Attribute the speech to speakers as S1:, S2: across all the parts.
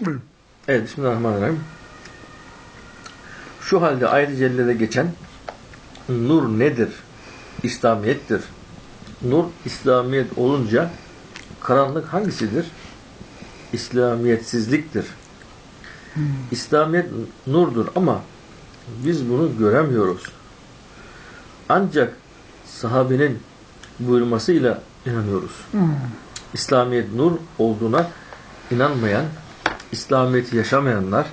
S1: Buyurun.
S2: Evet, Bismillahirrahmanirrahim. Şu halde ayrı cellede geçen nur nedir? İslamiyettir. Nur, İslamiyet olunca karanlık hangisidir? İslamiyetsizliktir. İslamiyet nurdur ama biz bunu göremiyoruz. Ancak sahabenin buyurmasıyla inanıyoruz. İslamiyet nur olduğuna inanmayan, İslamiyet'i yaşamayanlar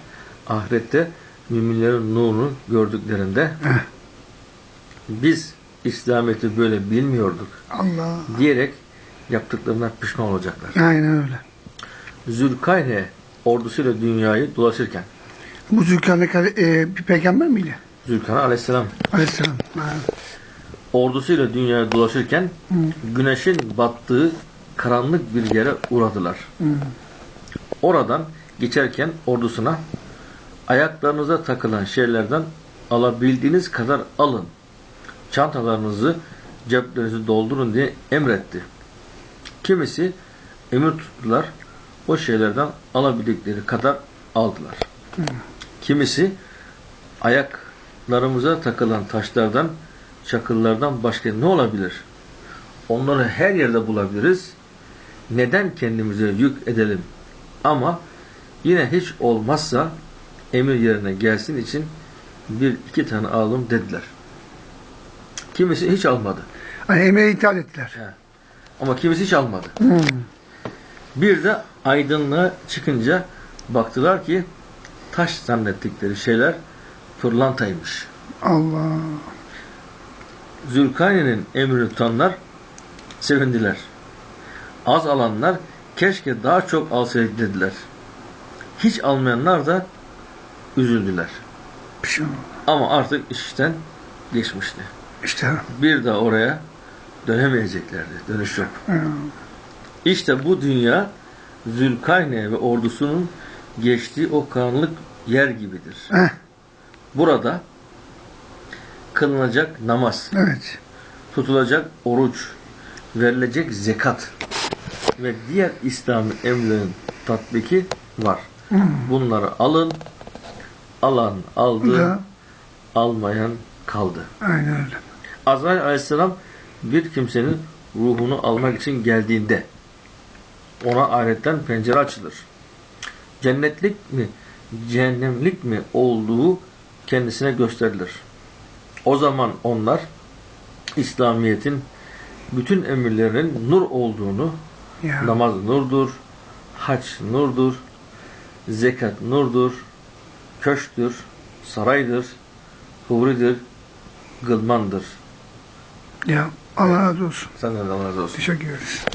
S2: ahirette müminlerin nurunu gördüklerinde biz İslamiyet'i böyle bilmiyorduk
S1: Allah.
S2: diyerek yaptıklarına pişman olacaklar.
S1: Aynen öyle.
S2: Zülkayne ordusuyla dünyayı dolaşırken
S1: Bu Zülkarneyn e, bir peygamber miydi?
S2: Zülkane aleyhisselam
S1: Aleyhisselam.
S2: Ordusuyla dünyayı dolaşırken güneşin battığı karanlık bir yere uğradılar. Oradan geçerken ordusuna ayaklarınıza takılan şeylerden alabildiğiniz kadar alın. Çantalarınızı, ceplerinizi doldurun diye emretti. Kimisi emir tuttular. O şeylerden alabildikleri kadar aldılar. Kimisi ayaklarımıza takılan taşlardan, çakıllardan başka ne olabilir? Onları her yerde bulabiliriz. Neden kendimize yük edelim? Ama yine hiç olmazsa emir yerine gelsin için bir iki tane alalım dediler. Kimisi hiç almadı.
S1: Hani emre itaat ettiler.
S2: Ama kimisi hiç almadı.
S1: Hmm.
S2: Bir de aydınlığa çıkınca baktılar ki taş zannettikleri şeyler pırlantaymış.
S1: Allah.
S2: Zülkarneyn'in emrini tutanlar sevindiler. Az alanlar keşke daha çok alsaydık dediler. Hiç almayanlar da üzüldüler.
S1: Pişman.
S2: Ama artık işten geçmişti.
S1: İşte.
S2: Bir daha oraya dönemeyeceklerdi. Dönüş yok. İşte bu dünya Zülkarneyn ve ordusunun geçtiği o karanlık yer gibidir.
S1: Heh,
S2: Burada kılınacak namaz,
S1: evet.
S2: tutulacak oruç, verilecek zekat ve diğer İslami emrlerin tatbiki var. Bunları alın, alan aldı,
S1: Da,
S2: almayan kaldı.
S1: aynen öyle.
S2: Azrail aleyhisselam bir kimsenin ruhunu almak için geldiğinde ona ahiretten pencere açılır. Cennetlik mi, cehennemlik mi olduğu kendisine gösterilir. O zaman onlar İslamiyet'in bütün emirlerinin nur olduğunu,
S1: Ya.
S2: namaz nurdur, hac nurdur, zekat nurdur, köşktür, saraydır, huridir, gılmandır.
S1: Ya Allah razı olsun.
S2: Senden de Allah razı olsun.
S1: Teşekkür ederiz.